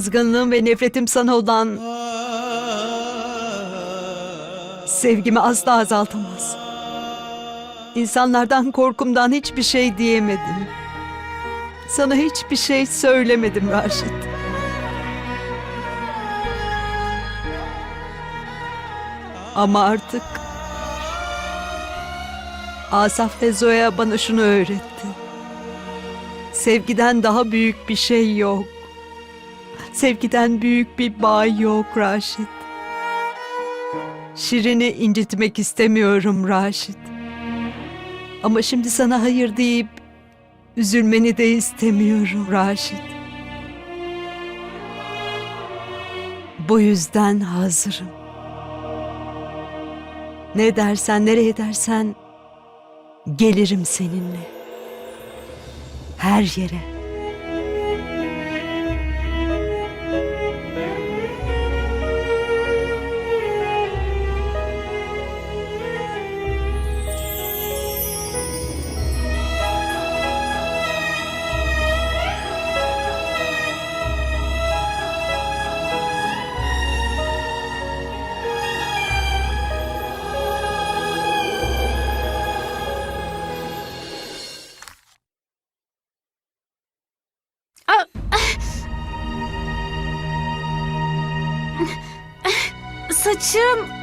Kızgınlığım ve nefretim sana olan sevgimi asla azaltamaz. İnsanlardan korkumdan hiçbir şey diyemedim. Sana hiçbir şey söylemedim Raşit. Ama artık Asaf ve Zoya bana şunu öğretti. Sevgiden daha büyük bir şey yok. Sevgiden büyük bir bağ yok Raşit. Şirin'i incitmek istemiyorum Raşit. Ama şimdi sana hayır deyip üzülmeni de istemiyorum Raşit. Bu yüzden hazırım. Ne dersen, nereye dersen gelirim seninle. Her yere. 其实。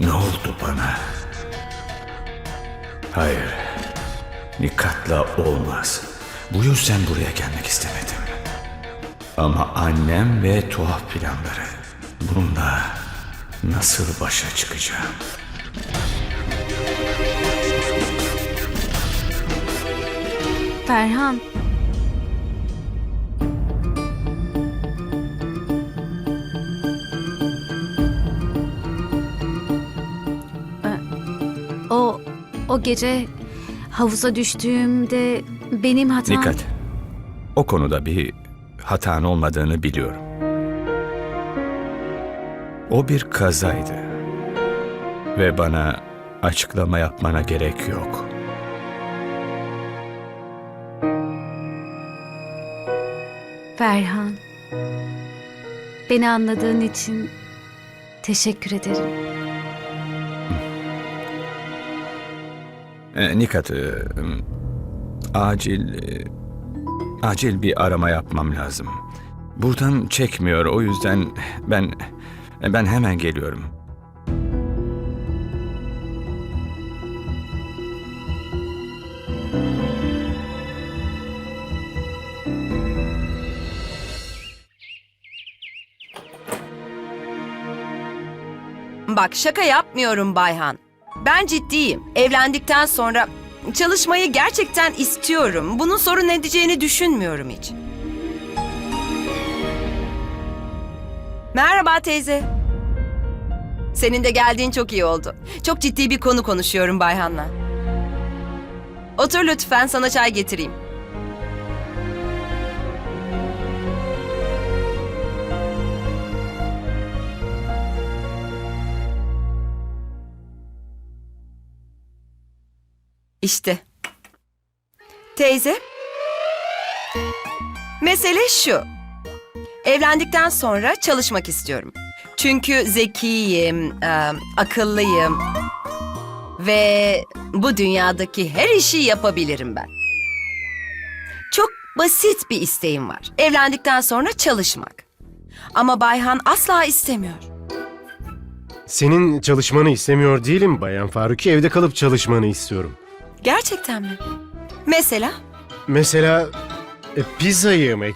Ne oldu bana? Hayır. Nikatla olmaz. Bu yüzden buraya gelmek istemedim. Ama annem ve tuhaf planları. Bununla nasıl başa çıkacağım? Ferhan. O gece havuza düştüğümde benim hatam. Nikat. O konuda bir hatan olmadığını biliyorum. O bir kazaydı. Ve bana açıklama yapmana gerek yok. Ferhan. Beni anladığın için teşekkür ederim. E, Nikat, e, acil e, acil bir arama yapmam lazım. Buradan çekmiyor o yüzden ben Ben hemen geliyorum. Bak şaka yapmıyorum Bayhan. Ben ciddiyim. Evlendikten sonra çalışmayı gerçekten istiyorum. Bunun sorun edeceğini düşünmüyorum hiç. Merhaba teyze. Senin de geldiğin çok iyi oldu. Çok ciddi bir konu konuşuyorum Bayhan'la. Otur lütfen sana çay getireyim. İşte. Teyze. Mesele şu. Evlendikten sonra çalışmak istiyorum. Çünkü zekiyim, e, akıllıyım ve bu dünyadaki her işi yapabilirim ben. Çok basit bir isteğim var. Evlendikten sonra çalışmak. Ama Bayhan asla istemiyor. Senin çalışmanı istemiyor değilim Bayan Faruki. Evde kalıp çalışmanı istiyorum. Gerçekten mi? Mesela Mesela e, pizza yemek.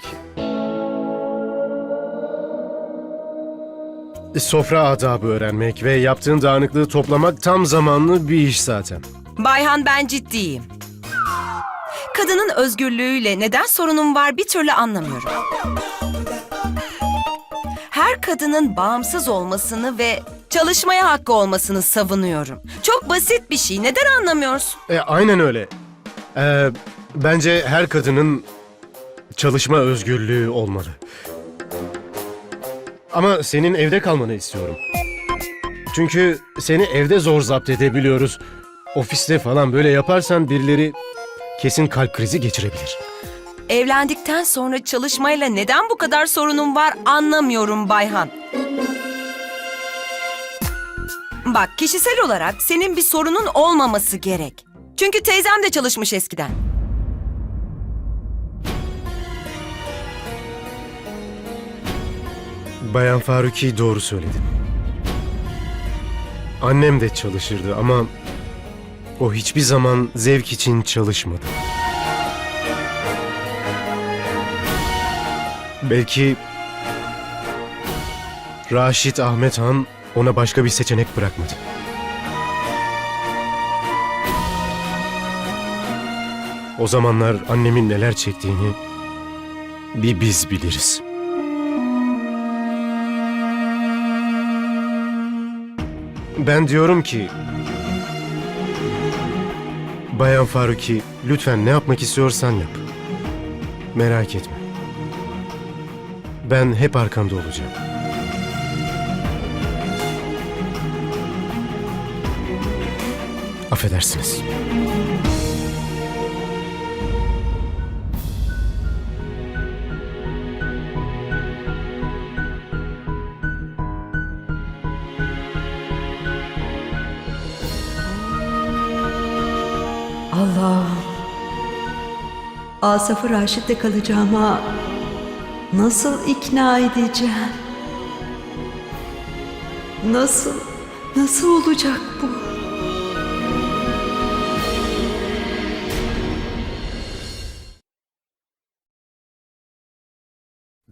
E, Sofra adabı öğrenmek ve yaptığın dağınıklığı toplamak tam zamanlı bir iş zaten. Bayhan ben ciddiyim. Kadının özgürlüğüyle neden sorunum var bir türlü anlamıyorum. Her kadının bağımsız olmasını ve çalışmaya hakkı olmasını savunuyorum. Çok basit bir şey. Neden anlamıyorsun? E, aynen öyle. E, bence her kadının çalışma özgürlüğü olmalı. Ama senin evde kalmanı istiyorum. Çünkü seni evde zor zapt edebiliyoruz. Ofiste falan böyle yaparsan birileri kesin kalp krizi geçirebilir. Evlendikten sonra çalışmayla neden bu kadar sorunum var anlamıyorum Bayhan. Bak kişisel olarak senin bir sorunun olmaması gerek. Çünkü teyzem de çalışmış eskiden. Bayan Faruki doğru söyledi. Annem de çalışırdı ama o hiçbir zaman zevk için çalışmadı. Belki Raşit Ahmet Han ona başka bir seçenek bırakmadı. O zamanlar annemin neler çektiğini bir biz biliriz. Ben diyorum ki... Bayan Faruki, lütfen ne yapmak istiyorsan yap. Merak etme. Ben hep arkanda olacağım. Affedersiniz. Allah'ım. Asaf'ı Raşit'te kalacağıma nasıl ikna edeceğim? Nasıl, nasıl olacak bu?